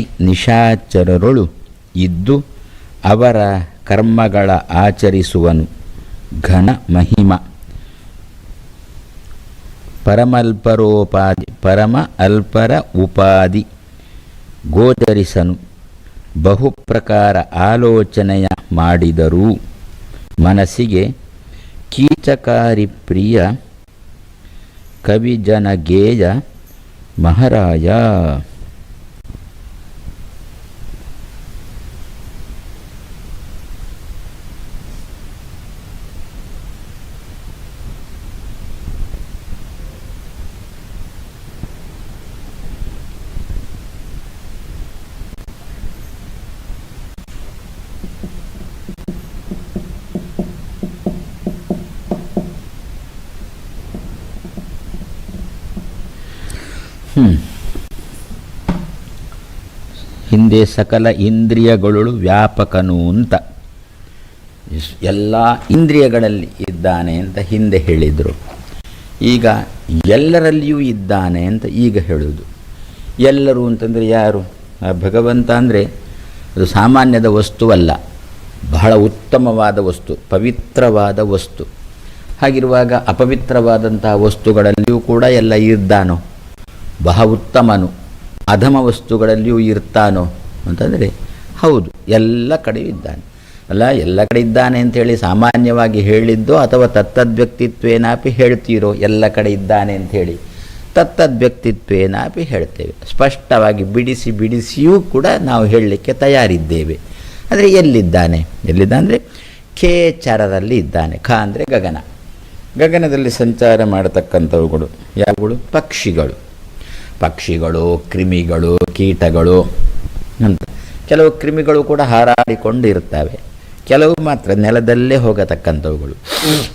ನಿಶಾಚರರೊಳು ಇದ್ದು ಅವರ ಕರ್ಮಗಳ ಆಚರಿಸುವನು. ಘನ ಮಹಿಮ. ಪರಮಲ್ಪರೋಪಾದಿ ಪರಮ ಅಲ್ಪರ ಉಪಾದಿ ಗೋಚರಿಸನು. ಬಹುಪ್ರಕಾರ ಆಲೋಚನೆಯ ಮಾಡಿದರೂ ಮನಸ್ಸಿಗೆ ಕೀಚಕಾರಿ ಪ್ರಿಯ ಕವಿಜನಗೇಯ ಮಹಾರಾಯ. ಹಿಂದೆ ಸಕಲ ಇಂದ್ರಿಯಗಳು ವ್ಯಾಪಕನು ಅಂತ. ಎಲ್ಲ ಇಂದ್ರಿಯಗಳಲ್ಲಿ ಇದ್ದಾನೆ ಅಂತ ಹಿಂದೆ ಹೇಳಿದರು. ಈಗ ಎಲ್ಲರಲ್ಲಿಯೂ ಇದ್ದಾನೆ ಅಂತ ಈಗ ಹೇಳುವುದು ಎಲ್ಲರೂ ಅಂತಂದರೆ ಯಾರು? ಭಗವಂತ ಅಂದರೆ ಅದು ಸಾಮಾನ್ಯದ ವಸ್ತುವಲ್ಲ ಬಹಳ ಉತ್ತಮವಾದ ವಸ್ತು, ಪವಿತ್ರವಾದ ವಸ್ತು. ಹಾಗಿರುವಾಗ ಅಪವಿತ್ರವಾದಂತಹ ವಸ್ತುಗಳಲ್ಲಿಯೂ ಕೂಡ ಎಲ್ಲ ಇದ್ದಾನೋ? ಬಹ ಉತ್ತಮನು, ಅಧಮ ವಸ್ತುಗಳಲ್ಲಿಯೂ ಇರ್ತಾನೋ ಅಂತಂದರೆ ಹೌದು, ಎಲ್ಲ ಕಡೆಯೂ ಇದ್ದಾನೆ. ಅಲ್ಲ, ಎಲ್ಲ ಕಡೆ ಇದ್ದಾನೆ ಅಂಥೇಳಿ ಸಾಮಾನ್ಯವಾಗಿ ಹೇಳಿದ್ದೋ ಅಥವಾ ತತ್ತದ್ವ್ಯಕ್ತಿತ್ವೇನಾಪಿ ಹೇಳ್ತೀರೋ, ಎಲ್ಲ ಕಡೆ ಇದ್ದಾನೆ ಅಂಥೇಳಿ ತತ್ತದ್ವ್ಯಕ್ತಿತ್ವೇನಾಪಿ ಹೇಳ್ತೇವೆ. ಸ್ಪಷ್ಟವಾಗಿ ಬಿಡಿಸಿ ಬಿಡಿಸಿಯೂ ಕೂಡ ನಾವು ಹೇಳಲಿಕ್ಕೆ ತಯಾರಿದ್ದೇವೆ. ಆದರೆ ಎಲ್ಲಿದ್ದಾನೆ? ಎಲ್ಲಿದ್ದ ಅಂದರೆ ಖೇಚರದಲ್ಲಿ ಇದ್ದಾನೆ. ಖ ಅಂದರೆ ಗಗನ. ಗಗನದಲ್ಲಿ ಸಂಚಾರ ಮಾಡತಕ್ಕಂಥವುಗಳು ಯಾವುಗಳು? ಪಕ್ಷಿಗಳು. ಪಕ್ಷಿಗಳು, ಕ್ರಿಮಿಗಳು, ಕೀಟಗಳು ಅಂತ. ಕೆಲವು ಕ್ರಿಮಿಗಳು ಕೂಡ ಹಾರಾಡಿಕೊಂಡು ಇರ್ತವೆ ಕೆಲವು ಮಾತ್ರ ನೆಲದಲ್ಲೇ ಹೋಗತಕ್ಕಂಥವುಗಳು.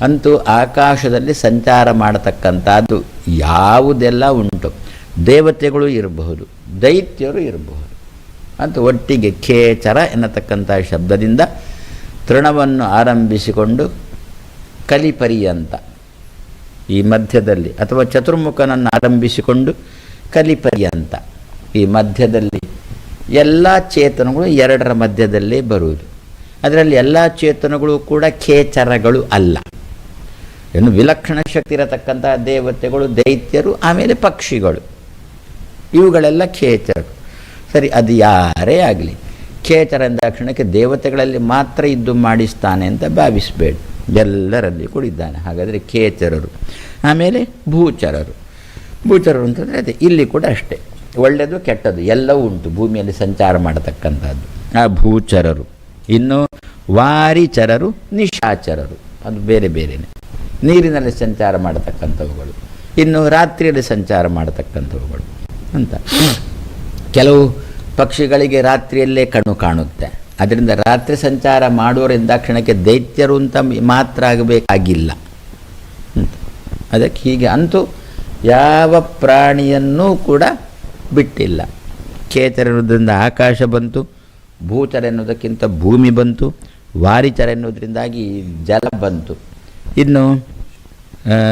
ಅಂತೂ ಆಕಾಶದಲ್ಲಿ ಸಂಚಾರ ಮಾಡತಕ್ಕಂಥದ್ದು ಯಾವುದೆಲ್ಲ ಉಂಟು? ದೇವತೆಗಳು ಇರಬಹುದು, ದೈತ್ಯರು ಇರಬಹುದು. ಅಂತ ಒಟ್ಟಿಗೆ ಖೇಚರ ಎನ್ನತಕ್ಕಂಥ ಶಬ್ದದಿಂದ ತೃಣವನ್ನು ಆರಂಭಿಸಿಕೊಂಡು ಕಲಿಪರ್ಯಂತ ಈ ಮಧ್ಯದಲ್ಲಿ ಅಥವಾ ಚತುರ್ಮುಖನನ್ನು ಆರಂಭಿಸಿಕೊಂಡು ಕಲಿಪರ್ಯಂತ. ಈ ಮಧ್ಯದಲ್ಲಿ ಎಲ್ಲ ಚೇತನಗಳು ಎರಡರ ಮಧ್ಯದಲ್ಲೇ ಬರುವುದು. ಅದರಲ್ಲಿ ಎಲ್ಲ ಚೇತನಗಳು ಕೂಡ ಖೇಚರಗಳು ಅಲ್ಲ. ಇನ್ನು ವಿಲಕ್ಷಣ ಶಕ್ತಿ ಇರತಕ್ಕಂತಹ ದೇವತೆಗಳು, ದೈತ್ಯರು, ಆಮೇಲೆ ಪಕ್ಷಿಗಳು. ಇವುಗಳೆಲ್ಲ ಖೇಚರಗಳು. ಸರಿ, ಅದು ಯಾರೇ ಆಗಲಿ, ಖೇಚರ ಎಂದಾಕ್ಷಣಕ್ಕೆ ದೇವತೆಗಳಲ್ಲಿ ಮಾತ್ರ ಇದ್ದು ಮಾಡಿಸ್ತಾನೆ ಅಂತ ಭಾವಿಸಬೇಡಿ. ಎಲ್ಲರಲ್ಲಿ ಕೂಡ ಇದ್ದಾನೆ. ಹಾಗಾದರೆ ಖೇಚರರು. ಆಮೇಲೆ ಭೂಚರರು. ಭೂಚರರು ಅಂತಂದರೆ ಅದೇ, ಇಲ್ಲಿ ಕೂಡ ಅಷ್ಟೇ. ಒಳ್ಳೆಯದು ಕೆಟ್ಟದ್ದು, ಎಲ್ಲವೂ ಉಂಟು, ಭೂಮಿಯಲ್ಲಿ ಸಂಚಾರ ಮಾಡತಕ್ಕಂಥದ್ದು. ಆ ಭೂಚರರು. ಇನ್ನು ವಾರಿಚರರು, ನಿಶಾಚರರು. ಅದು ಬೇರೆ ಬೇರೆಯೇ ನೀರಿನಲ್ಲಿ ಸಂಚಾರ ಮಾಡತಕ್ಕಂಥವುಗಳು. ಇನ್ನು ರಾತ್ರಿಯಲ್ಲಿ ಸಂಚಾರ ಮಾಡತಕ್ಕಂಥವುಗಳು. ಅಂತ. ಕೆಲವು ಪಕ್ಷಿಗಳಿಗೆ ರಾತ್ರಿಯಲ್ಲೇ ಕಣ್ಣು ಕಾಣುತ್ತೆ. ಅದರಿಂದ ರಾತ್ರಿ ಸಂಚಾರ ಮಾಡುವರಿಂದ ಕ್ಷಣಕ್ಕೆ ದೈತ್ಯರು ಅಂತ ಮಾತ್ರ ಆಗಬೇಕಾಗಿಲ್ಲ. ಅದಕ್ಕೆ ಹೀಗೆ ಅಂತೂ ಯಾವ ಪ್ರಾಣಿಯನ್ನೂ ಕೂಡ ಬಿಟ್ಟಿಲ್ಲ. ಖೇಚರ ಎನ್ನುವುದರಿಂದ ಆಕಾಶ ಬಂತು ಭೂಚರ ಎನ್ನುವುದಕ್ಕಿಂತ ಭೂಮಿ ಬಂತು ವಾರಿಚರ ಎನ್ನುವುದರಿಂದಾಗಿ ಜಲ ಬಂತು. ಇನ್ನು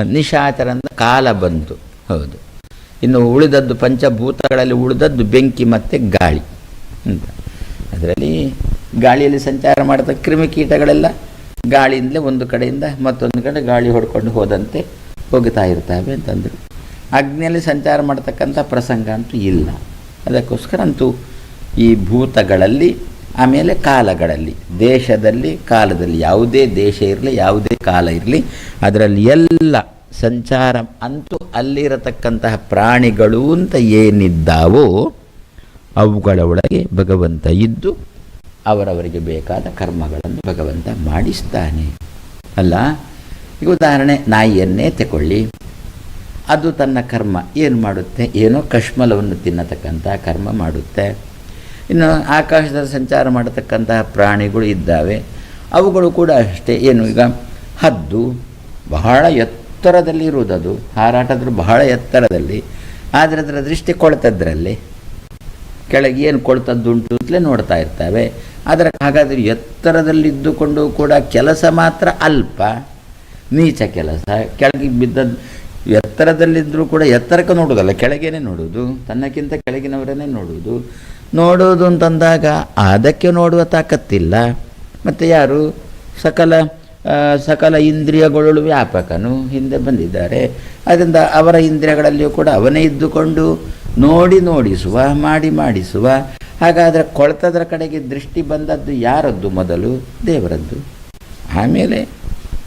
ನಿಶಾಚರಂದ ನಿಶಾಚರ ಕಾಲ ಬಂತು. ಹೌದು. ಇನ್ನು ಉಳಿದದ್ದು ಪಂಚಭೂತಗಳಲ್ಲಿ ಉಳಿದದ್ದು ಬೆಂಕಿ ಮತ್ತು ಗಾಳಿ ಅಂತ. ಅದರಲ್ಲಿ ಗಾಳಿಯಲ್ಲಿ ಸಂಚಾರ ಮಾಡಿದ ಕ್ರಿಮಿಕೀಟಗಳೆಲ್ಲ ಗಾಳಿಯಿಂದಲೇ ಒಂದು ಕಡೆಯಿಂದ ಮತ್ತೊಂದು ಕಡೆ ಗಾಳಿ ಹೊಡ್ಕೊಂಡು ಹೋದಂತೆ ಹೋಗ್ತಾ ಇರ್ತವೆ ಅಂತಂದರು. ಅಗ್ನಿಯಲ್ಲಿ ಸಂಚಾರ ಮಾಡ್ತಕ್ಕಂಥ ಪ್ರಸಂಗ ಅಂತೂ ಇಲ್ಲ. ಅದಕ್ಕೋಸ್ಕರ ಅಂತೂ ಈ ಭೂತಗಳಲ್ಲಿ, ಆಮೇಲೆ ಕಾಲಗಳಲ್ಲಿ, ದೇಶದಲ್ಲಿ, ಕಾಲದಲ್ಲಿ ಯಾವುದೇ ದೇಶ ಇರಲಿ, ಯಾವುದೇ ಕಾಲ ಇರಲಿ, ಅದರಲ್ಲಿ ಎಲ್ಲ ಸಂಚಾರ ಅಂತೂ ಅಲ್ಲಿರತಕ್ಕಂತಹ ಪ್ರಾಣಿಗಳು ಅಂತ ಏನಿದ್ದಾವೋ ಅವುಗಳ ಒಳಗೆ ಭಗವಂತ ಇದ್ದು ಅವರವರಿಗೆ ಬೇಕಾದ ಕರ್ಮಗಳನ್ನು ಭಗವಂತ ಮಾಡಿಸ್ತಾನೆ. ಅಲ್ಲ, ಈಗ ಉದಾಹರಣೆ, ನಾಯಿಯನ್ನೇ ತಗೊಳ್ಳಿ ಅದು ತನ್ನ ಕರ್ಮ. ಏನು ಮಾಡುತ್ತೆ? ಏನೋ ಕಶ್ಮಲವನ್ನು ತಿನ್ನತಕ್ಕಂಥ ಕರ್ಮ ಮಾಡುತ್ತೆ. ಇನ್ನು ಆಕಾಶದಲ್ಲಿ ಸಂಚಾರ ಮಾಡತಕ್ಕಂತಹ ಪ್ರಾಣಿಗಳು ಇದ್ದಾವೆ. ಅವುಗಳು ಕೂಡ ಅಷ್ಟೇ. ಏನು ಈಗ? ಹದ್ದು. ಬಹಳ ಎತ್ತರದಲ್ಲಿ ಇರುವುದದು ಹಾರಾಟದ್ರು ಬಹಳ ಎತ್ತರದಲ್ಲಿ. ಆದರೆ ಅದರ ದೃಷ್ಟಿ ಕೊಳ್ತದ್ರಲ್ಲಿ. ಕೆಳಗೆ ಏನು ಕೊಳ್ತದ್ದುಂಟು ಅಂತಲೇ ನೋಡ್ತಾ ಇರ್ತವೆ. ಆದರೆ ಹಾಗಾದರೆ ಎತ್ತರದಲ್ಲಿದ್ದುಕೊಂಡು ಕೂಡ ಕೆಲಸ ಮಾತ್ರ ಅಲ್ಪ. ನೀಚ ಕೆಲಸ. ಕೆಳಗೆ ಬಿದ್ದದ್ದು ಎತ್ತರದಲ್ಲಿದ್ದರೂ ಕೂಡ ಎತ್ತರಕ್ಕೆ ನೋಡೋದಲ್ಲ ಕೆಳಗೇನೆ ನೋಡುವುದು, ತನ್ನಕ್ಕಿಂತ ಕೆಳಗಿನವರನ್ನೇ ನೋಡುವುದು. ನೋಡೋದು ಅಂತಂದಾಗ ಅದಕ್ಕೆ ನೋಡುವ ತಾಕತ್ತಿಲ್ಲ. ಮತ್ತು ಯಾರು? ಸಕಲ ಸಕಲ ಇಂದ್ರಿಯಗಳು ವ್ಯಾಪಕನು ಹಿಂದೆ ಬಂದಿದ್ದಾರೆ. ಅದರಿಂದ ಅವರ ಇಂದ್ರಿಯಗಳಲ್ಲಿಯೂ ಕೂಡ ಅವನೇ ಇದ್ದುಕೊಂಡು ನೋಡಿ ನೋಡಿಸುವ, ಮಾಡಿ ಮಾಡಿಸುವ. ಹಾಗಾದರೆ ಕೊಳ್ತದ್ರ ಕಡೆಗೆ ದೃಷ್ಟಿ ಬಂದದ್ದು ಯಾರದ್ದು ಮೊದಲು? ದೇವರದ್ದು. ಆಮೇಲೆ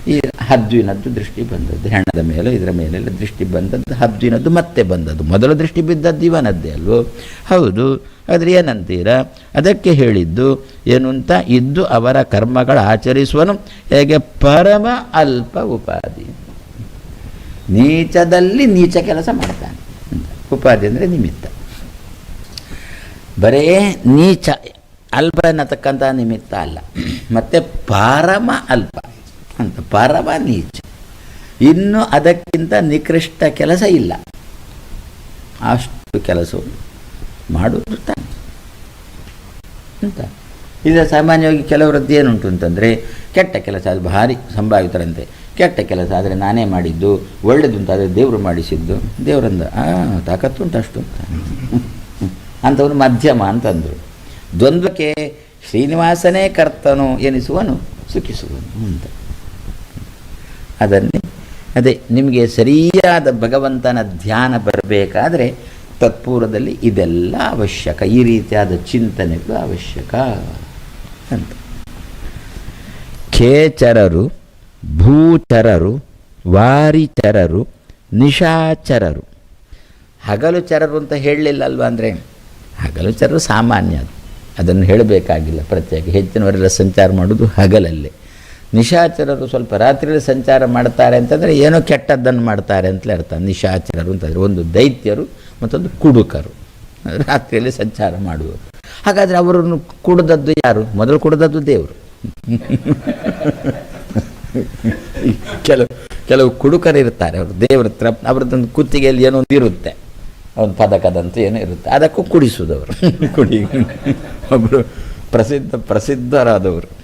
ಈ ಹದ್ವಿನದ್ದು ದೃಷ್ಟಿ ಬಂದದ್ದು. ಹೆಣ್ಣದ ಮೇಲೆ, ಇದರ ಮೇಲೆಲ್ಲ ದೃಷ್ಟಿ ಬಂದದ್ದು ಹದ್ವಿನದ್ದು ಮತ್ತೆ ಬಂದದ್ದು. ಮೊದಲು ದೃಷ್ಟಿ ಬಿದ್ದದ್ದು ಇವನದ್ದೇ ಅಲ್ವೋ? ಹೌದು. ಆದರೆ ಏನಂತೀರ? ಅದಕ್ಕೆ ಹೇಳಿದ್ದು ಏನು ಅಂತ ಇದ್ದು ಅವರ ಕರ್ಮಗಳ ಆಚರಿಸುವನು. ಹೇಗೆ? ಪರಮ ಅಲ್ಪ ಉಪಾಧಿ. ನೀಚದಲ್ಲಿ ನೀಚ ಕೆಲಸ ಮಾಡ್ತಾನೆ. ಉಪಾಧಿ ಅಂದರೆ ನಿಮಿತ್ತ. ಬರೇ ನೀಚ ಅಲ್ಪ ಅನ್ನತಕ್ಕಂಥ ನಿಮಿತ್ತ ಅಲ್ಲ. ಮತ್ತು ಪರಮ ಅಲ್ಪ. ಅಂತ. ಪರಮ ನೀಚ ಇನ್ನು ಅದಕ್ಕಿಂತ ನಿಕೃಷ್ಟ ಕೆಲಸ ಇಲ್ಲ. ಅಷ್ಟು ಕೆಲಸ ಮಾಡುವುದು ತಾನೆ. ಅಂತ. ಇದು ಸಾಮಾನ್ಯವಾಗಿ ಕೆಲವರದ್ದು ಏನುಂಟು ಅಂತಂದರೆ, ಕೆಟ್ಟ ಕೆಲಸ ಅದು ಭಾರಿ ಸಂಭಾವಿತರಂತೆ. ಕೆಟ್ಟ ಕೆಲಸ ಆದರೆ ನಾನೇ ಮಾಡಿದ್ದು ಒಳ್ಳೆಯದು ಅಂತಾದರೆ ದೇವರು ಮಾಡಿಸಿದ್ದು. ದೇವರಂದ, ಆ ತಾಕತ್ತುಂಟು ಅಷ್ಟು ಅಂತ ಅಂಥವನು ಮಧ್ಯಮ ಅಂತಂದರು. ದ್ವಂದ್ವಕ್ಕೆ ಶ್ರೀನಿವಾಸನೇ ಕರ್ತನು ಎನಿಸುವನು, ಸುಖಿಸುವನು ಅಂತ. ಅದನ್ನೇ. ಅದೇ ನಿಮಗೆ ಸರಿಯಾದ ಭಗವಂತನ ಧ್ಯಾನ ಬರಬೇಕಾದ್ರೆ ತತ್ಪೂರ್ವದಲ್ಲಿ ಇದೆಲ್ಲ ಅವಶ್ಯಕ, ಈ ರೀತಿಯಾದ ಚಿಂತನೆಗಳು ಅವಶ್ಯಕ ಅಂತ. ಖೇಚರರು, ಭೂಚರರು, ವಾರಿಚರರು, ನಿಶಾಚರರು. ಹಗಲು ಚರರು ಅಂತ ಹೇಳಲಿಲ್ಲ ಅಲ್ವಾ ಅಂದರೆ? ಹಗಲು ಚರರು ಸಾಮಾನ್ಯ ಅದು. ಅದನ್ನು ಹೇಳಬೇಕಾಗಿಲ್ಲ ಪ್ರತ್ಯೇಕ. ಹೆಚ್ಚಿನವರೆಲ್ಲ ಸಂಚಾರ ಮಾಡೋದು ಹಗಲಲ್ಲೇ. ನಿಶಾಚರರು ಸ್ವಲ್ಪ ರಾತ್ರಿಯಲ್ಲಿ ಸಂಚಾರ ಮಾಡ್ತಾರೆ ಅಂತಂದರೆ ಏನೋ ಕೆಟ್ಟದ್ದನ್ನು ಮಾಡ್ತಾರೆ ಅಂತಲೇ ಅರ್ಥ. ನಿಶಾಚರರು ಅಂತಂದರೆ ಒಂದು ದೈತ್ಯರು ಮತ್ತೊಂದು ಕುಡುಕರು. ರಾತ್ರಿಯಲ್ಲಿ ಸಂಚಾರ ಮಾಡುವರು. ಹಾಗಾದರೆ ಅವರನ್ನು ಕುಡ್ದದ್ದು ಯಾರು? ಮೊದಲು ಕುಡ್ದದ್ದು ದೇವರು. ಕೆಲವು ಕೆಲವು ಕುಡುಕರು ಇರ್ತಾರೆ ಅವರು. ದೇವರ ಹತ್ರ ಅವ್ರದ್ದೊಂದು ಕುತ್ತಿಗೆಯಲ್ಲಿ ಏನೋ ಒಂದು ಇರುತ್ತೆ. ಒಂದು ಪದಕದಂತೂ ಏನೋ ಇರುತ್ತೆ. ಅದಕ್ಕೂ ಕುಡಿಸುವುದವರು ಕುಡಿ ಒಬ್ಬರು ಪ್ರಸಿದ್ಧ, ಪ್ರಸಿದ್ಧರಾದವರು.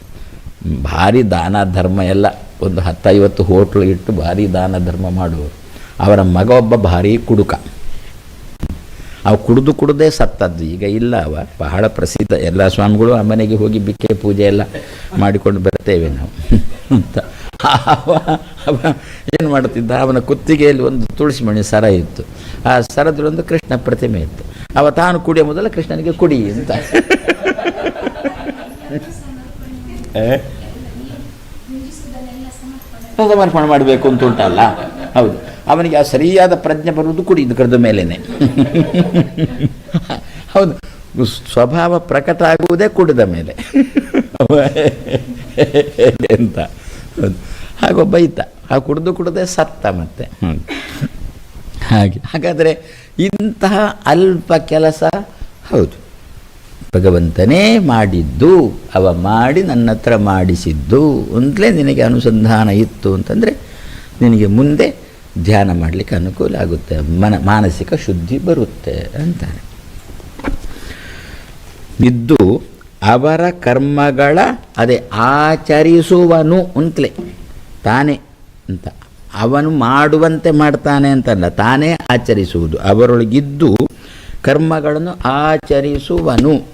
ಭಾರಿ ದಾನ ಧರ್ಮ ಎಲ್ಲ. ಒಂದು ಹತ್ತೈವತ್ತು ಹೋಟ್ಲು ಇಟ್ಟು ಭಾರಿ ದಾನ ಧರ್ಮ ಮಾಡುವರು ಅವರ ಮಗ ಒಬ್ಬ ಭಾರಿ ಕುಡುಕ. ಅವ ಕುಡಿದು ಕುಡದೇ ಸತ್ತದ್ದು. ಈಗ ಇಲ್ಲ ಅವ. ಬಹಳ ಪ್ರಸಿದ್ಧ. ಎಲ್ಲ ಸ್ವಾಮಿಗಳು ಆ ಮನೆಗೆ ಹೋಗಿ ಬಿಕ್ಕೆ ಪೂಜೆ ಎಲ್ಲ ಮಾಡಿಕೊಂಡು ಬರ್ತೇವೆ ನಾವು. ಅಂತ. ಅವ ಏನು ಮಾಡ್ತಿದ್ದ ಅವನ ಕುತ್ತಿಗೆಯಲ್ಲಿ ಒಂದು ತುಳಸಿ ಮಣಿ ಸರ ಇತ್ತು. ಆ ಸರದಲ್ಲಿ ಒಂದು ಕೃಷ್ಣ ಪ್ರತಿಮೆ ಇತ್ತು. ಅವ ತಾನು ಕುಡಿಯೋ ಮೊದಲ ಕೃಷ್ಣನಿಗೆ ಕುಡಿ ಅಂತ. ಏ? ಸಮರ್ಪಣೆ ಮಾಡಬೇಕು ಅಂತ ಉಂಟಲ್ಲ? ಹೌದು. ಅವನಿಗೆ ಆ ಸರಿಯಾದ ಪ್ರಜ್ಞೆ ಬರುವುದು ಕುಡಿದು ಕರೆದ ಮೇಲೇನೆ. ಹೌದು. ಸ್ವಭಾವ ಪ್ರಕಟ ಆಗುವುದೇ ಕುಡಿದ ಮೇಲೆ. ಅಂತ ಹೌದು. ಹಾಗೊಬ್ಬ ಇದ್ದ ಆ ಕುಡಿದು ಕುಡದೆ ಸತ್ತ ಮತ್ತೆ. ಹಾಗೆ. ಹಾಗಾದರೆ ಇಂತಹ ಅಲ್ಪ ಕೆಲಸ ಹೌದು. ಭಗವಂತನೇ ಮಾಡಿದ್ದು, ಅವ ಮಾಡಿ ನನ್ನ ಹತ್ರ ಮಾಡಿಸಿದ್ದು ಅಂತಲೇ ನಿನಗೆ ಅನುಸಂಧಾನ ಇತ್ತು ಅಂತಂದರೆ ನಿನಗೆ ಮುಂದೆ ಧ್ಯಾನ ಮಾಡಲಿಕ್ಕೆ ಅನುಕೂಲ ಆಗುತ್ತೆ. ಮನ, ಮಾನಸಿಕ ಶುದ್ಧಿ ಬರುತ್ತೆ ಅಂತಾನೆ ಇದ್ದು ಅವರ ಕರ್ಮಗಳ, ಅದೇ ಆಚರಿಸುವನು ಅಂತಲೇ, ತಾನೇ ಅಂತ. ಅವನು ಮಾಡುವಂತೆ ಮಾಡ್ತಾನೆ ಅಂತಲ್ಲ, ತಾನೇ ಆಚರಿಸುವುದು. ಅವರೊಳಗಿದ್ದು ಕರ್ಮಗಳನ್ನು ಆಚರಿಸುವನು.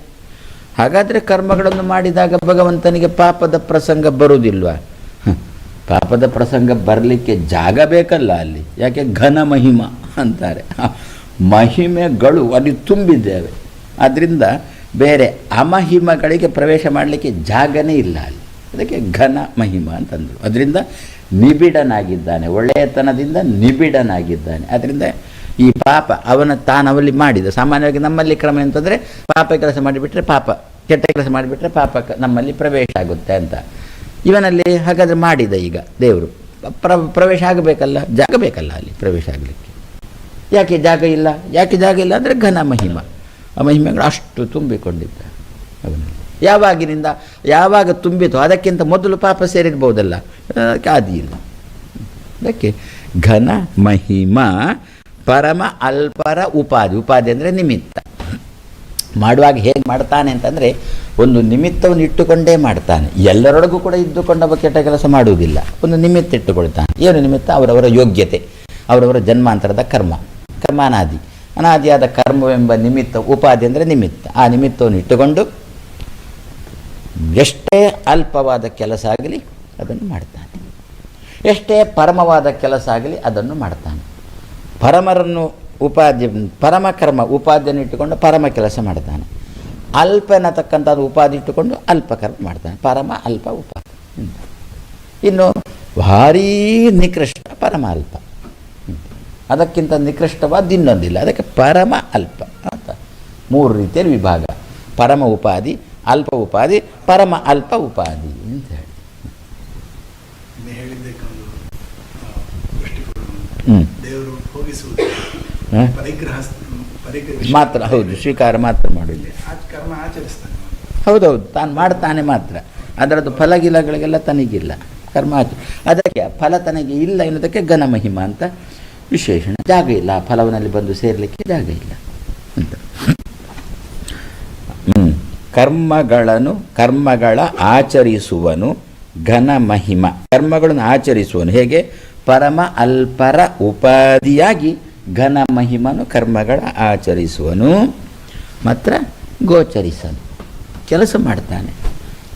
ಹಾಗಾದರೆ ಕರ್ಮಗಳನ್ನು ಮಾಡಿದಾಗ ಭಗವಂತನಿಗೆ ಪಾಪದ ಪ್ರಸಂಗ ಬರುವುದಿಲ್ವ? ಪಾಪದ ಪ್ರಸಂಗ ಬರಲಿಕ್ಕೆ ಜಾಗ ಬೇಕಲ್ಲ ಅಲ್ಲಿ. ಯಾಕೆ? ಘನ ಮಹಿಮ ಅಂತಾರೆ. ಮಹಿಮೆಗಳು ಅಲ್ಲಿ ತುಂಬಿದ್ದೇವೆ. ಆದ್ದರಿಂದ ಬೇರೆ ಅಮಹಿಮಗಳಿಗೆ ಪ್ರವೇಶ ಮಾಡಲಿಕ್ಕೆ ಜಾಗನೇ ಇಲ್ಲ ಅಲ್ಲಿ. ಅದಕ್ಕೆ ಘನ ಮಹಿಮ ಅಂತಂದರು. ಅದರಿಂದ ನಿಬಿಡನಾಗಿದ್ದಾನೆ. ಒಳ್ಳೆಯತನದಿಂದ ನಿಬಿಡನಾಗಿದ್ದಾನೆ. ಅದರಿಂದ ಈ ಪಾಪ ಅವನ ತಾನವಲ್ಲಿ ಮಾಡಿದ. ಸಾಮಾನ್ಯವಾಗಿ ನಮ್ಮಲ್ಲಿ ಕ್ರಮ ಅಂತಂದರೆ ಪಾಪ ಕೆಲಸ ಮಾಡಿಬಿಟ್ರೆ ಪಾಪ. ಕೆಟ್ಟ ಕೆಲಸ ಮಾಡಿಬಿಟ್ರೆ ಪಾಪ ನಮ್ಮಲ್ಲಿ ಪ್ರವೇಶ ಆಗುತ್ತೆ ಅಂತ. ಇವನಲ್ಲಿ ಹಾಗಾದರೆ ಮಾಡಿದ ಈಗ ದೇವರು. ಪ್ರ ಪ್ರವೇಶ ಆಗಬೇಕಲ್ಲ? ಜಾಗ ಬೇಕಲ್ಲ ಅಲ್ಲಿ ಪ್ರವೇಶ ಆಗಲಿಕ್ಕೆ. ಯಾಕೆ ಜಾಗ ಇಲ್ಲ? ಯಾಕೆ ಜಾಗ ಇಲ್ಲ ಅಂದರೆ ಘನ ಮಹಿಮ. ಆ ಮಹಿಮೆಗಳು ಅಷ್ಟು ತುಂಬಿಕೊಂಡಿದ್ದ ಯಾವಾಗಿನಿಂದ, ಯಾವಾಗ ತುಂಬಿತು ಅದಕ್ಕಿಂತ ಮೊದಲು ಪಾಪ ಸೇರಿರ್ಬೋದಲ್ಲ. ಅದಕ್ಕೆ ಆದಿ ಇಲ್ಲ. ಅದಕ್ಕೆ ಘನ ಮಹಿಮ ಪರಮ ಅಲ್ಪರ ಉಪಾಧಿ. ಉಪಾಧಿ ಅಂದರೆ ನಿಮಿತ್ತ. ಮಾಡುವಾಗ ಹೇಗೆ ಮಾಡ್ತಾನೆ ಅಂತಂದರೆ ಒಂದು ನಿಮಿತ್ತವನ್ನು ಇಟ್ಟುಕೊಂಡೇ ಮಾಡ್ತಾನೆ. ಎಲ್ಲರೊಳಗೂ ಕೂಡ ಇದ್ದುಕೊಂಡು ಅವ ಕೆಟ್ಟ ಕೆಲಸ ಮಾಡುವುದಿಲ್ಲ. ಒಂದು ನಿಮಿತ್ತ ಇಟ್ಟುಕೊಳ್ತಾನೆ. ಏನು ನಿಮಿತ್ತ? ಅವರವರ ಯೋಗ್ಯತೆ, ಅವರವರ ಜನ್ಮಾಂತರದ ಕರ್ಮ, ಕರ್ಮಾನಾದಿ. ಅನಾದಿಯಾದ ಕರ್ಮವೆಂಬ ನಿಮಿತ್ತ, ಉಪಾಧಿ ಅಂದರೆ ನಿಮಿತ್ತ. ಆ ನಿಮಿತ್ತವನ್ನು ಇಟ್ಟುಕೊಂಡು ಎಷ್ಟೇ ಅಲ್ಪವಾದ ಕೆಲಸ ಆಗಲಿ ಅದನ್ನು ಮಾಡ್ತಾನೆ. ಎಷ್ಟೇ ಪರಮವಾದ ಕೆಲಸ ಆಗಲಿ ಅದನ್ನು ಮಾಡ್ತಾನೆ. ಪರಮರನ್ನು ಉಪಾಧ್ಯ ಪರಮ ಕರ್ಮ ಉಪಾಧಿಯನ್ನು ಇಟ್ಟುಕೊಂಡು ಪರಮ ಕೆಲಸ ಮಾಡ್ತಾನೆ. ಅಲ್ಪ ಅನ್ನತಕ್ಕಂಥದ್ದು ಉಪಾಧಿ ಇಟ್ಟುಕೊಂಡು ಅಲ್ಪ ಕರ್ಮ ಮಾಡ್ತಾನೆ. ಪರಮ ಅಲ್ಪ ಉಪಾಧಿ. ಇನ್ನು ಭಾರೀ ನಿಕೃಷ್ಟ ಪರಮ ಅಲ್ಪ. ಅದಕ್ಕಿಂತ ನಿಕೃಷ್ಟವಾದ ಇನ್ನೊಂದಿಲ್ಲ. ಅದಕ್ಕೆ ಪರಮ ಅಲ್ಪ ಅಂತ. ಮೂರು ರೀತಿಯಲ್ಲಿ ವಿಭಾಗ. ಪರಮ ಉಪಾಧಿ ಅಲ್ಪ ಉಪಾಧಿ ಪರಮ ಅಲ್ಪ ಉಪಾಧಿ ಅಂತ ಹೇಳಿ. ಹ್ಞೂ ಮಾತ್ರ ಹೌದು ಸ್ವೀಕಾರ ಮಾತ್ರ ಆಚರಿಸ್ತಾನೆ. ಹೌದೌದು ತಾನು ಮಾಡ್ತಾನೆ ಮಾತ್ರ. ಅದರದ್ದು ಫಲಗಿಲಗಳಿಗೆಲ್ಲ ತನಗಿಲ್ಲ. ಕರ್ಮ ಆಚ ಅದಕ್ಕೆ ಫಲ ತನಗೆ ಇಲ್ಲ ಎನ್ನುವುದಕ್ಕೆ ಘನ ಮಹಿಮ ಅಂತ ವಿಶೇಷಣ. ಜಾಗ ಇಲ್ಲ ಆ ಫಲವನಲ್ಲಿ ಬಂದು ಸೇರಲಿಕ್ಕೆ ಜಾಗ ಇಲ್ಲ ಅಂತ. ಕರ್ಮಗಳನ್ನು ಕರ್ಮಗಳ ಆಚರಿಸುವನು ಘನ ಮಹಿಮ. ಕರ್ಮಗಳನ್ನು ಆಚರಿಸುವನು. ಹೇಗೆ? ಪರಮ ಅಲ್ಪರ ಉಪಾಧಿಯಾಗಿ ಘನ ಮಹಿಮನು ಕರ್ಮಗಳ ಆಚರಿಸುವನು, ಮಾತ್ರ ಗೋಚರಿಸನು ಕೆಲಸ ಮಾಡ್ತಾನೆ.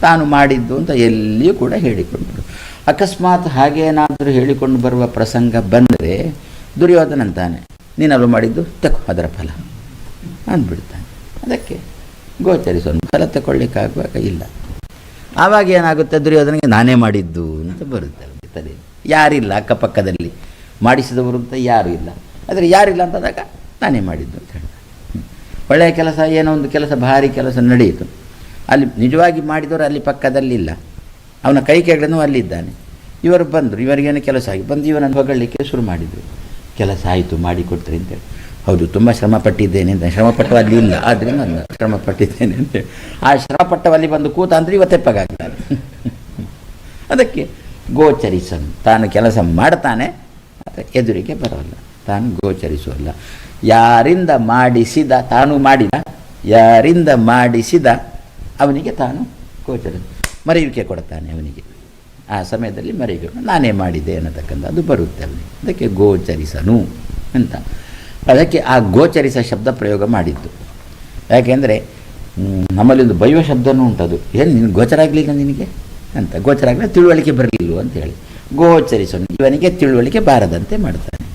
ತಾನು ಮಾಡಿದ್ದು ಅಂತ ಎಲ್ಲಿಯೂ ಕೂಡ ಹೇಳಿಕೊಂಡು ಅಕಸ್ಮಾತ್ ಹಾಗೇನಾದರೂ ಹೇಳಿಕೊಂಡು ಬರುವ ಪ್ರಸಂಗ ಬಂದರೆ ದುರ್ಯೋಧನಂತಾನೆ ನೀನಲ್ಲೂ ಮಾಡಿದ್ದು ತಗೋ, ಅದರ ಫಲ ಅಂದ್ಬಿಡ್ತಾನೆ. ಅದಕ್ಕೆ ಗೋಚರಿಸೋನು ಫಲ ತಗೊಳ್ಳಿಕ್ಕಾಗುವಾಗ ಇಲ್ಲ. ಆವಾಗ ಏನಾಗುತ್ತೆ ದುರ್ಯೋಧನಿಗೆ, ನಾನೇ ಮಾಡಿದ್ದು ಅಂತ ಬರುತ್ತೆ ತಲೆ ಯಾರಿಲ್ಲ ಅಕ್ಕಪಕ್ಕದಲ್ಲಿ. ಮಾಡಿಸಿದವರು ಅಂತ ಯಾರೂ ಇಲ್ಲ. ಆದರೆ ಯಾರಿಲ್ಲ ಅಂತಂದಾಗ ನಾನೇ ಮಾಡಿದ್ದು ಅಂತ ಹೇಳಿದೆ. ಒಳ್ಳೆಯ ಕೆಲಸ, ಏನೋ ಒಂದು ಕೆಲಸ, ಭಾರಿ ಕೆಲಸ ನಡೆಯಿತು. ಅಲ್ಲಿ ನಿಜವಾಗಿ ಮಾಡಿದವರು ಅಲ್ಲಿ ಪಕ್ಕದಲ್ಲಿಲ್ಲ. ಅವನ ಕೈ ಕೆಳಗೂ ಅಲ್ಲಿದ್ದಾನೆ ಇವರು ಬಂದರು, ಇವರಿಗೇನು ಕೆಲಸ ಆಗಿ ಬಂದು ಇವನನ್ನು ಹೊಗಳಲಿಕ್ಕೆ ಶುರು ಮಾಡಿದರು. ಕೆಲಸ ಆಯಿತು ಮಾಡಿಕೊಡ್ತೀರಿ ಅಂತೇಳಿ ಹೌದು, ತುಂಬ ಶ್ರಮ ಪಟ್ಟಿದ್ದೇನೆ ಅಂತ ಶ್ರಮಪಟ್ಟು ಅಲ್ಲಿ ಇಲ್ಲ, ಆದರೆ ನಾನು ಶ್ರಮ ಪಟ್ಟಿದ್ದೇನೆ ಅಂತೇಳಿ ಆ ಶ್ರಮಪಟ್ಟವಲ್ಲಿ ಬಂದು ಕೂತ ಅಂದರೆ ಇವತ್ತೆಪ್ಪಗಾಗ್ತಾನೆ ಅದಕ್ಕೆ ಗೋಚರಿಸನ್, ತಾನು ಕೆಲಸ ಮಾಡ್ತಾನೆ, ಆದರೆ ಎದುರಿಗೆ ಬರೋಲ್ಲ. ತಾನು ಗೋಚರಿಸುವಲ್ಲ. ಯಾರಿಂದ ಮಾಡಿಸಿದ, ತಾನು ಮಾಡಿದ, ಯಾರಿಂದ ಮಾಡಿಸಿದ, ಅವನಿಗೆ ತಾನು ಗೋಚರ. ಮರೆಯುವಿಕೆ ಕೊಡ್ತಾನೆ ಅವನಿಗೆ. ಆ ಸಮಯದಲ್ಲಿ ಮರೆಯುವಿಕೆ ನಾನೇ ಮಾಡಿದೆ ಅನ್ನತಕ್ಕಂಥ ಅದು ಬರುತ್ತೆ ಅವನಿಗೆ ಅದಕ್ಕೆ ಗೋಚರಿಸನು ಅಂತ. ಅದಕ್ಕೆ ಆ ಗೋಚರಿಸ ಶಬ್ದ ಪ್ರಯೋಗ ಮಾಡಿದ್ದು. ಯಾಕೆಂದರೆ ನಮ್ಮಲ್ಲಿ ಒಂದು ಬೈವ ಶಬ್ದನೂ ಉಂಟದು. ಏನು ನಿನ್ನ ಗೋಚರ ಆಗಲಿಲ್ಲ ನಿನಗೆ? ಅಂತ. ಗೋಚರ ಆಗಲಿಲ್ಲ, ತಿಳುವಳಿಕೆ ಬರಲಿಲ್ಲ ಅಂತ ಹೇಳಿ. ಗೋಚರಿಸನು. ಇವನಿಗೆ ತಿಳುವಳಿಕೆ ಬಾರದಂತೆ ಮಾಡ್ತಾನೆ.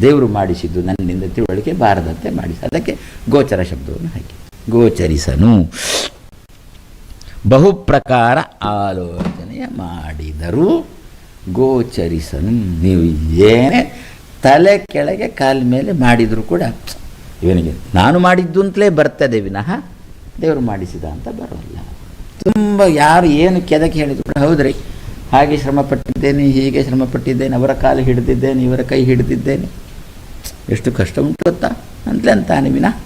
ದೇವರು ಮಾಡಿಸಿದ್ದು ನನ್ನಿಂದ ತಿಳುವಳಿಕೆ ಬಾರದಂತೆ ಮಾಡಿಸಿ. ಅದಕ್ಕೆ ಗೋಚರ ಶಬ್ದವನ್ನು ಹಾಕಿ. ಗೋಚರಿಸನು. ಬಹುಪ್ರಕಾರ ಆಲೋಚನೆಯ ಮಾಡಿದರೂ. ಗೋಚರಿಸನು. ನೀವು ಏನೇ ತಲೆ ಕೆಳಗೆ ಕಾಲ ಮೇಲೆ ಮಾಡಿದರೂ ಕೂಡ ಇವನಿಗೆ ನಾನು ಮಾಡಿದ್ದು ಅಂತಲೇ ಬರ್ತದೆ ವಿನಃ ದೇವರು ಮಾಡಿಸಿದ ಅಂತ ಬರೋಲ್ಲ. ತುಂಬ ಯಾರು ಏನು ಕೆದಕ್ಕೆ ಹೇಳಿದ್ರು ಕೂಡ ಹೌದ್ರಿ? ಹಾಗೆ ಶ್ರಮಪಟ್ಟಿದ್ದೇನೆ, ಹೀಗೆ ಶ್ರಮ ಪಟ್ಟಿದ್ದೇನೆ ಅವರ ಕಾಲು ಹಿಡಿದಿದ್ದೇನೆ, ಇವರ ಕೈ ಹಿಡಿದಿದ್ದೇನೆ. ಎಷ್ಟು ಕಷ್ಟ ಉಂಟು ಗೊತ್ತಾ? ಅಂತಲೇ ಅಂತಾನೆ ವಿನಾ.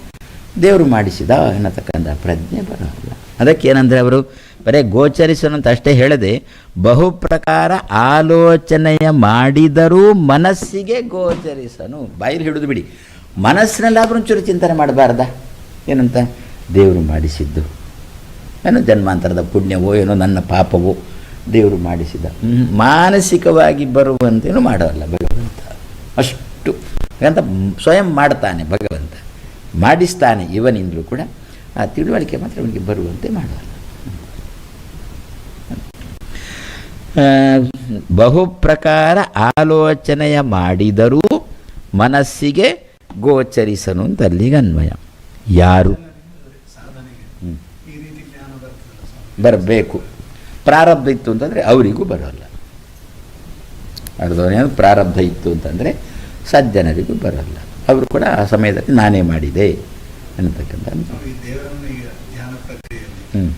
ದೇವರು ಮಾಡಿಸಿದ ಎನ್ನತಕ್ಕಂಥ ಪ್ರಜ್ಞೆ ಬರೋಲ್ಲ. ಅದಕ್ಕೆ ಏನಂದರೆ ಅವರು ಬರೀ ಗೋಚರಿಸೋನಂತ ಅಷ್ಟೇ ಹೇಳದೆ, ಬಹು ಪ್ರಕಾರ ಆಲೋಚನೆಯ ಮಾಡಿದರೂ ಮನಸ್ಸಿಗೆ ಗೋಚರಿಸನು. ಬಾಯಿಲಿ ಹಿಡಿದು ಬಿಡಿ. ಮನಸ್ಸಿನಲ್ಲಾದ್ರೂ ಒಂಚೂರು ಚಿಂತನೆ ಮಾಡಬಾರ್ದ? ಏನಂತ? ದೇವರು ಮಾಡಿಸಿದ್ದು. ಏನು ಜನ್ಮಾಂತರದ ಪುಣ್ಯವೋ, ಏನೋ ನನ್ನ ಪಾಪವೋ ದೇವರು ಮಾಡಿಸಿದ. ಮಾನಸಿಕವಾಗಿ ಬರುವಂತೇನು ಮಾಡೋಲ್ಲ ಭಗವಂತ. ಅಷ್ಟು. ಅಂತ ಸ್ವಯಂ ಮಾಡ್ತಾನೆ ಭಗವಂತ. ಮಾಡಿಸ್ತಾನೆ ಇವನಿಂದಲೂ ಕೂಡ ಆ ತಿಳುವಳಿಕೆ ಮಾತ್ರ ಅವನಿಗೆ ಬರುವಂತೆ ಮಾಡೋಲ್ಲ. ಬಹು ಪ್ರಕಾರ ಆಲೋಚನೆಯ ಮಾಡಿದರೂ ಮನಸ್ಸಿಗೆ ಗೋಚರಿಸನು ಅಂತ ಅಲ್ಲಿಗೆ ಅನ್ವಯ. ಯಾರು? ಬರಬೇಕು. ಪ್ರಾರಬ್ಧ ಇತ್ತು ಅಂತಂದರೆ ಅವರಿಗೂ ಬರೋಲ್ಲ. ಅರ್ಧವನೇನು ಪ್ರಾರಬ್ಧ ಇತ್ತು ಅಂತಂದರೆ ಸಜ್ಜನರಿಗೂ ಬರೋಲ್ಲ. ಅವರು ಕೂಡ ಆ ಸಮಯದಲ್ಲಿ ನಾನೇ ಮಾಡಿದೆ ಅನ್ನತಕ್ಕಂಥ ಹ್ಞೂ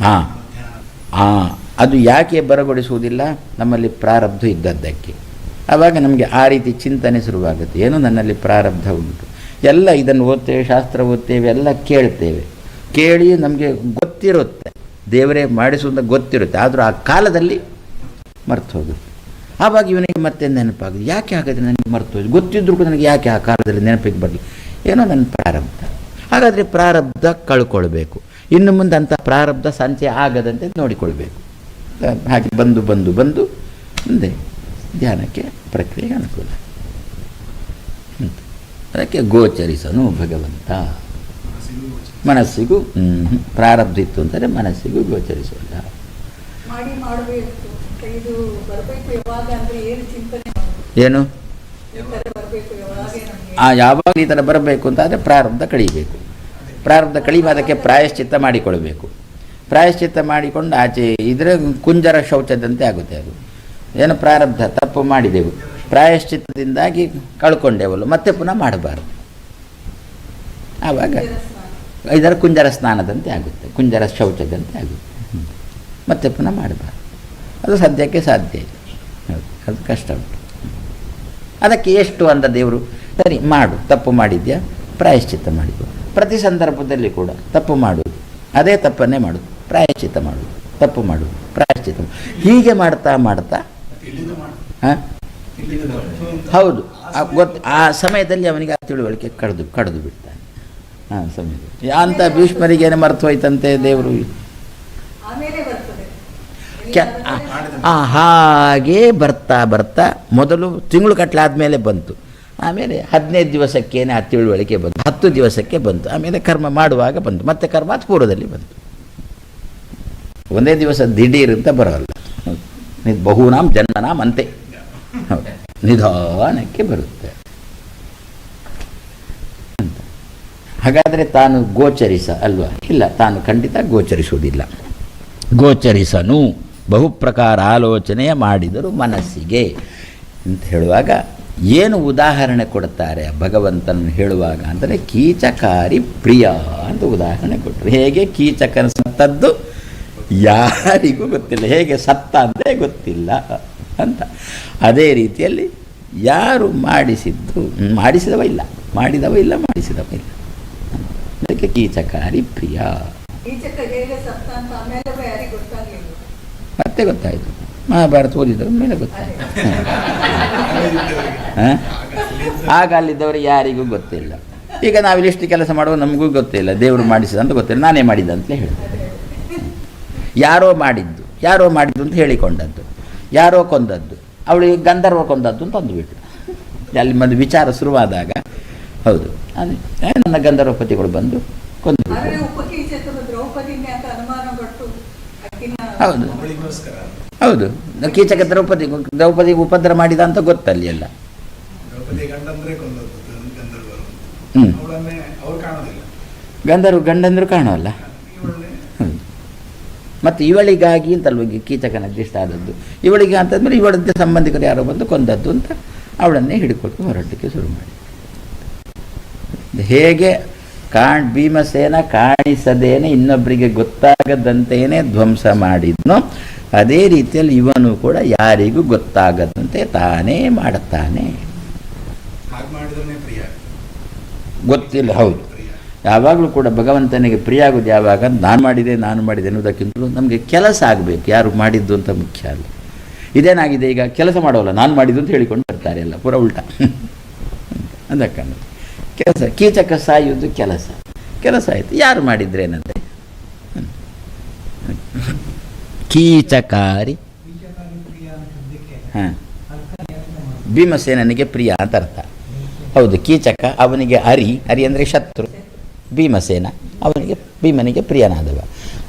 ಹಾಂ. ಅದು ಯಾಕೆ ಬರಗೊಳಿಸುವುದಿಲ್ಲ? ನಮ್ಮಲ್ಲಿ ಪ್ರಾರಬ್ಧ ಇದ್ದದ್ದಕ್ಕೆ. ಆವಾಗ ನಮಗೆ ಆ ರೀತಿ ಚಿಂತನೆ ಶುರುವಾಗುತ್ತೆ. ಏನು ನನ್ನಲ್ಲಿ ಪ್ರಾರಬ್ಧ ಉಂಟು. ಎಲ್ಲ ಇದನ್ನು ಓದ್ತೇವೆ, ಶಾಸ್ತ್ರ ಓದ್ತೇವೆ, ಎಲ್ಲ ಕೇಳ್ತೇವೆ. ಕೇಳಿ ನಮಗೆ ಗೊತ್ತಿರುತ್ತೆ. ದೇವರೇ ಮಾಡಿಸುವಂತ ಗೊತ್ತಿರುತ್ತೆ. ಆದರೂ ಆ ಕಾಲದಲ್ಲಿ ಮರ್ತು ಹೋಗುತ್ತೆ. ಆವಾಗ ಇವನಿಗೆ ಮತ್ತೆ ನೆನಪಾಗುತ್ತೆ. ಯಾಕೆ ಹಾಗಾದರೆ ನನಗೆ ಮರ್ತು ಹೋಗಿ ಗೊತ್ತಿದ್ರು ಕೂಡ ನನಗೆ ಯಾಕೆ ಆ ಕಾಲದಲ್ಲಿ ನೆನಪಿಗೆ ಬರಲಿ ಏನೋ ನನ್ನ ಪ್ರಾರಬ್ಧ. ಹಾಗಾದರೆ ಪ್ರಾರಬ್ಧ ಕಳ್ಕೊಳ್ಬೇಕು. ಇನ್ನು ಮುಂದೆ ಅಂಥ ಪ್ರಾರಬ್ಧ ಸಂಚಯ ಆಗದಂತೆ ನೋಡಿಕೊಳ್ಬೇಕು. ಹಾಗೆ ಬಂದು ಬಂದು ಬಂದು ಮುಂದೆ. ಧ್ಯಾನಕ್ಕೆ ಪ್ರಕ್ರಿಯೆಗೆ ಅನುಕೂಲ. ಅದಕ್ಕೆ ಗೋಚರಿಸನು ಭಗವಂತ. ಮನಸ್ಸಿಗೂ ಪ್ರಾರಬ್ಧಿತ್ತು ಅಂತಾರೆ ಮನಸ್ಸಿಗೂ ಗೋಚರಿಸೋಲ್ಲ. ಏನು ಆ ಯಾವಾಗ ಈ ಥರ ಬರಬೇಕು ಅಂತ ಆದರೆ ಪ್ರಾರಬ್ಧ ಕಳೀಬೇಕು. ಪ್ರಾರಬ್ಧ ಕಳೀಬ ಅದಕ್ಕೆ ಪ್ರಾಯಶ್ಚಿತ್ತ ಮಾಡಿಕೊಳ್ಬೇಕು. ಪ್ರಾಯಶ್ಚಿತ್ತ ಮಾಡಿಕೊಂಡು ಆಚೆ ಇದ್ರೆ ಕುಂಜರ ಶೌಚದಂತೆ ಆಗುತ್ತೆ ಅದು. ಏನು ಪ್ರಾರಬ್ಧ? ತಪ್ಪು ಮಾಡಿದೆವು. ಪ್ರಾಯಶ್ಚಿತ್ತದಿಂದಾಗಿ ಕಳ್ಕೊಂಡೆವಲ್ಲ ಮತ್ತೆ ಪುನಃ ಮಾಡಬಾರ್ದು. ಆವಾಗ. ಇದರ ಕುಂಜರ ಸ್ನಾನದಂತೆ ಆಗುತ್ತೆ. ಕುಂಜರ ಶೌಚದಂತೆ ಆಗುತ್ತೆ. ಮತ್ತೆ ಪುನಃ ಮಾಡಬಾರ್ದು. ಅದು ಸದ್ಯಕ್ಕೆ ಸಾಧ್ಯ ಇಲ್ಲ. ಅದು ಕಷ್ಟ ಉಂಟು. ಅದಕ್ಕೆ ಎಷ್ಟು ಅಂದ ದೇವರು? ಸರಿ, ಮಾಡು. ತಪ್ಪು ಮಾಡಿದ್ಯಾ? ಪ್ರಾಯಶ್ಚಿತ್ತ ಮಾಡಿದ್ದು. ಪ್ರತಿ ಸಂದರ್ಭದಲ್ಲಿ ಕೂಡ ತಪ್ಪು ಮಾಡುವುದು. ಅದೇ ತಪ್ಪನ್ನೇ ಮಾಡುದು ಪ್ರಾಯಶ್ಚಿತ್ತ ಮಾಡುವುದು. ತಪ್ಪು ಮಾಡುವುದು. ಪ್ರಾಯಶ್ಚಿತ್ತ ಹೀಗೆ ಮಾಡ್ತಾ ಮಾಡ್ತಾ. ಹಾಂ? ಹೌದು. ಗೊತ್ತು ಆ ಸಮಯದಲ್ಲಿ ಅವನಿಗೆ ಆ ತಿಳುವಳಿಕೆ ಕಡ್ದು ಕಡ್ದು ಬಿಡ್ತಾನೆ. ಆ ಸಮಯದಲ್ಲಿ. ಅಂತ ಭೀಷ್ಮರಿಗೇನೆ ಮರ್ತು ಹೋಯ್ತಂತೆ ದೇವರು. ಹಾಗೆ ಬರ್ತಾ ಬರ್ತಾ ಮೊದಲು ತಿಂಗಳು ಕಟ್ಲಾದ್ಮೇಲೆ ಬಂತು. ಆಮೇಲೆ ಹದಿನೈದು ದಿವಸಕ್ಕೇನೆ ಆ ತಿಳುವಳಿಕೆ ಬಂತು. ಹತ್ತು ದಿವಸಕ್ಕೆ ಬಂತು. ಆಮೇಲೆ ಕರ್ಮ ಮಾಡುವಾಗ ಬಂತು. ಮತ್ತೆ ಕರ್ಮ ಪೂರ್ವದಲ್ಲಿ ಬಂತು. ಒಂದೇ ದಿವಸ ದಿಢೀರ್ ಅಂತ ಬರೋಲ್ಲ. ಇದು ಬಹುನಾಂ ಜನ್ಮನಾಂ ಅಂತೆ. ನಿಧಾನಕ್ಕೆ ಬರುತ್ತೆ. ಅಂತ. ಹಾಗಾದರೆ ತಾನು ಗೋಚರಿಸ ಅಲ್ವಾ? ಇಲ್ಲ, ತಾನು ಖಂಡಿತ ಗೋಚರಿಸುವುದಿಲ್ಲ. ಗೋಚರಿಸನು. ಬಹುಪ್ರಕಾರ ಆಲೋಚನೆಯ ಮಾಡಿದರು ಮನಸ್ಸಿಗೆ. ಅಂತ ಹೇಳುವಾಗ ಏನು ಉದಾಹರಣೆ ಕೊಡ್ತಾರೆ ಭಗವಂತನ ಹೇಳುವಾಗ ಅಂದರೆ ಕೀಚಕಾರಿ ಪ್ರಿಯ ಅಂತ ಉದಾಹರಣೆ ಕೊಟ್ಟರು. ಹೇಗೆ ಕೀಚಕನ ಸತ್ತದ್ದು? ಯಾರಿಗೂ ಗೊತ್ತಿಲ್ಲ. ಹೇಗೆ ಸತ್ತ ಅಂತೇ ಗೊತ್ತಿಲ್ಲ ಅಂತ. ಅದೇ ರೀತಿಯಲ್ಲಿ ಯಾರು ಮಾಡಿಸಿದ್ದು ಮಾಡಿಸಿದವ ಇಲ್ಲ. ಮಾಡಿದವ ಇಲ್ಲ ಮಾಡಿಸಿದವ ಇಲ್ಲ. ಅದಕ್ಕೆ ಕೀಚಕಾರಿ ಪ್ರಿಯ. ಮತ್ತೆ ಗೊತ್ತಾಯಿತು. ಮಹಾಭಾರತ ಓದಿದವ್ರ ಮೇಲೆ ಗೊತ್ತಾಯ್ತು. ಹ? ಆಗ ಅಲ್ಲಿದ್ದವರು ಯಾರಿಗೂ ಗೊತ್ತಿಲ್ಲ. ಈಗ ನಾವು ಇಷ್ಟು ಕೆಲಸ ಮಾಡುವ ನಮಗೂ ಗೊತ್ತಿಲ್ಲ. ದೇವರು ಮಾಡಿಸಿದ ಅಂತ ಗೊತ್ತಿಲ್ಲ. ನಾನೇ ಮಾಡಿದ ಅಂತಲೇ ಹೇಳ್ತಾರೆ ಯಾರೋ ಮಾಡಿದ್ದು ಯಾರೋ ಮಾಡಿದ್ದು ಅಂತ ಹೇಳಿಕೊಂಡದ್ದು ಯಾರೋ ಕೊಂದದ್ದು ಅವಳಿಗೆ ಗಂಧರ್ವ ಕೊಂದದ್ದು ಅಂತ ಅಂದುಬಿಟ್ಟು ಅಲ್ಲಿ ಒಂದು ವಿಚಾರ ಶುರುವಾದಾಗ ಹೌದು ಅದು ನನ್ನ ನನ್ನ ಗಂಧರ್ವಪತಿಗಳು ಬಂದು ಕೊಂದು ಆದ್ರೆ ಉಪಕೀಚಕರು ದ್ರೌಪದಿನೇ ಅಂತ ಅನುಮಾನ ಪಟ್ಟು ಅಕ್ಕಿನ ಹೌದು. ಹೌದು ಕೀಚಕ ದ್ರೌಪದಿ ದ್ರೌಪದಿ ಉಪದ್ರ ಮಾಡಿದ ಅಂತ ಗೊತ್ತಲ್ಲಿ ಎಲ್ಲ. ಹ್ಞೂ ಅವಳನ್ನೇ ಅವ್ರು ಕಾಣೋದಿಲ್ಲ. ಗಂಧರ್ವ ಗಂಡಂದ್ರು ಹೌದು ಮತ್ತು ಇವಳಿಗಾಗಿ ಅಂತಲ್ವ ಈ ಕೀಚಕನ ಅಡ್ಜಸ್ಟ್ ಆದದ್ದು. ಇವಳಿಗೆ ಅಂತಂದ್ರೆ ಇವಳದ್ದೇ ಸಂಬಂಧಿಕರು ಯಾರೋ ಬಂದು ಕೊಂದದ್ದು ಅಂತ ಅವಳನ್ನೇ ಹಿಡ್ಕೊಟ್ಟು ಹೊರಡಲಿಕ್ಕೆ ಶುರು ಮಾಡಿ. ಹೇಗೆ? ಕಾಣ್ ಭೀಮಸೇನ ಕಾಣಿಸದೇನೆ ಇನ್ನೊಬ್ಬರಿಗೆ ಗೊತ್ತಾಗದಂತೆಯೇ ಧ್ವಂಸ ಮಾಡಿದ್ನೋ ಅದೇ ರೀತಿಯಲ್ಲಿ ಇವನು ಕೂಡ ಯಾರಿಗೂ ಗೊತ್ತಾಗದಂತೆ ತಾನೇ ಮಾಡುತ್ತಾನೆ. ಗೊತ್ತಿಲ್ಲ ಹೌದು. ಯಾವಾಗಲೂ ಕೂಡ ಭಗವಂತನಿಗೆ ಪ್ರಿಯ ಆಗೋದು ಯಾವಾಗ? ನಾನು ಮಾಡಿದೆ ನಾನು ಮಾಡಿದೆ ಅನ್ನೋದಕ್ಕಿಂತಲೂ ನಮಗೆ ಕೆಲಸ ಆಗಬೇಕು. ಯಾರು ಮಾಡಿದ್ದು ಅಂತ ಮುಖ್ಯ ಅಲ್ಲ. ಇದೇನಾಗಿದೆ ಈಗ? ಕೆಲಸ ಮಾಡೋಲ್ಲ. ನಾನು ಮಾಡಿದ್ದು ಅಂತ ಹೇಳಿಕೊಂಡು ಬರ್ತಾರೆ ಎಲ್ಲ. ಪೂರ ಉಲ್ಟ. ಅದಕ್ಕಂದ್ರೆ ಕೆಲಸ, ಕೀಚಕ ಸಾಯುವುದು ಕೆಲಸ. ಕೆಲಸ ಆಯಿತು. ಯಾರು ಮಾಡಿದ್ರೇನಂತೆ ಕೀಚಕಾರಿ. ಹಾಂ. ಭೀಮಸೇನನಿಗೆ ಪ್ರಿಯ ಅಂತ ಅರ್ಥ. ಹೌದು, ಕೀಚಕ ಅವನಿಗೆ ಅರಿ. ಅರಿ ಅಂದರೆ ಶತ್ರು. ಭೀಮಸೇನ. ಅವನಿಗೆ ಭೀಮನಿಗೆ ಪ್ರಿಯನಾದವ.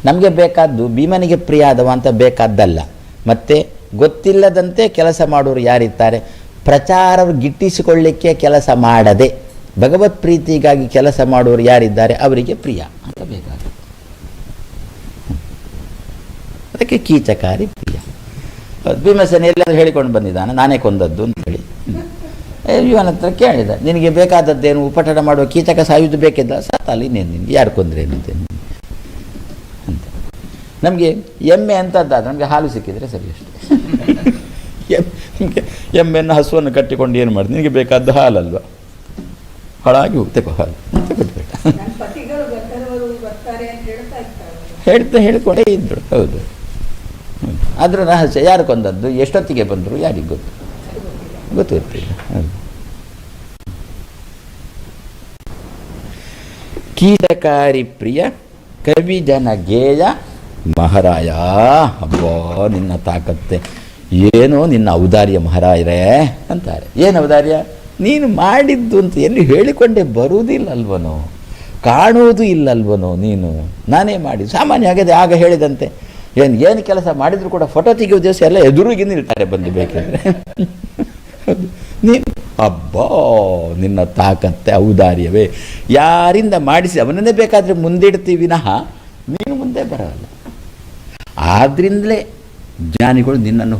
ನಮಗೆ ಬೇಕಾದ್ದು ಭೀಮನಿಗೆ ಪ್ರಿಯ ಆದವ ಅಂತ ಬೇಕಾದ್ದಲ್ಲ. ಮತ್ತು ಗೊತ್ತಿಲ್ಲದಂತೆ ಕೆಲಸ ಮಾಡೋರು ಯಾರಿರ್ತಾರೆ? ಪ್ರಚಾರ ಗಿಟ್ಟಿಸಿಕೊಳ್ಳಿಕ್ಕೆ ಕೆಲಸ ಮಾಡದೆ ಭಗವತ್ ಪ್ರೀತಿಗಾಗಿ ಕೆಲಸ ಮಾಡೋರು ಯಾರಿದ್ದಾರೆ? ಅವರಿಗೆ ಪ್ರಿಯ ಅಂತ ಬೇಕಾಗುತ್ತೆ. ಅದಕ್ಕೆ ಕೀಚಕಾರಿ ಪ್ರಿಯ. ಭೀಮಸೇನೆ ಭೀಮಸೇನ ಎಲ್ಲರೂ ಹೇಳಿಕೊಂಡು ಬಂದಿದ್ದಾನೆ ನಾನೇ ಕೊಂದದ್ದು ಅಂತ ಹೇಳಿ. ಏ, ಇವನ ಹತ್ರ ಕೇಳಿದ. ನಿನಗೆ ಬೇಕಾದದ್ದೇನು ಉಪಟನ ಮಾಡುವ ಕೀಚಕ ಸಾಯುವುದು ಬೇಕಿದ್ದ? ಸಾತಲ್ಲ ನೀನು ನಿನಗೆ ಯಾರು ಕೊಂದ್ರೇನಂತೆ ಅಂತ. ನಮಗೆ ಎಮ್ಮೆ ಅಂತದ್ದಾದ ನಮಗೆ ಹಾಲು ಸಿಕ್ಕಿದರೆ ಸರಿ ಅಷ್ಟೇ. ನಿಮಗೆ ಎಮ್ಮೆಯನ್ನು ಹಸುವನ್ನು ಕಟ್ಟಿಕೊಂಡು ಏನು ಮಾಡಿದೆ? ನಿನಗೆ ಬೇಕಾದ ಹಾಲಲ್ವ? ಹಾಳಾಗಿ ಹೋಗ್ತೇಕೋ ಹಾಲು. ಅಂತ ಹೇಳ್ತಾ ಹೇಳ್ಕೊಂಡೇ ಇದ್ದರು ಹೌದು. ಅದ್ರ ರಹಸ್ಯ, ಯಾರು ಕೊಂದದ್ದು? ಎಷ್ಟೊತ್ತಿಗೆ ಬಂದರು? ಯಾರಿಗೆ ಗೊತ್ತು? ಗೊತ್ತಿರ್ತಿಲ್ಲ ಹೌದು ಕೀಟಕಾರಿ ಪ್ರಿಯ ಕವಿ ಜನ ಗೇಯ ಮಹಾರಾಯ. ಅಬ್ಬೋ, ನಿನ್ನ ತಾಕತ್ತೆ. ಏನೋ ನಿನ್ನ ಔದಾರ್ಯ ಮಹಾರಾಯರೇ ಅಂತಾರೆ. ಏನು ಔದಾರ್ಯ? ನೀನು ಮಾಡಿದ್ದು ಅಂತ ಎಲ್ಲಿ ಹೇಳಿಕೊಂಡೇ ಬರುವುದಿಲ್ಲಲ್ವನೋ? ಕಾಣುವುದು ಇಲ್ಲಲ್ವನೋ ನೀನು? ನಾನೇ ಮಾಡಿ ಸಾಮಾನ್ಯ ಆಗದೆ ಆಗ ಹೇಳಿದಂತೆ. ಏನು ಏನು ಕೆಲಸ ಮಾಡಿದರೂ ಕೂಡ ಫೋಟೋ ತೆಗೆಯುವ ದಿವಸ ಎಲ್ಲ ಎದುರಿಗೆ ನಿಲ್ತಾರೆ ಬಂದು ಬೇಕಾದ್ರೆ. ಹೌದು. ನೀನು ಅಬ್ಬೋ, ನಿನ್ನ ತಾಕತ್ತೆ, ಔದಾರ್ಯವೇ. ಯಾರಿಂದ ಮಾಡಿಸಿ, ಅವನನ್ನೇ ಬೇಕಾದರೆ ಮುಂದಿಡ್ತೀವಿ ವಿನಃ ನೀನು ಮುಂದೆ ಬರಲ್ಲ. ಆದ್ರಿಂದಲೇ ಜ್ಞಾನಿಗಳು ನಿನ್ನನ್ನು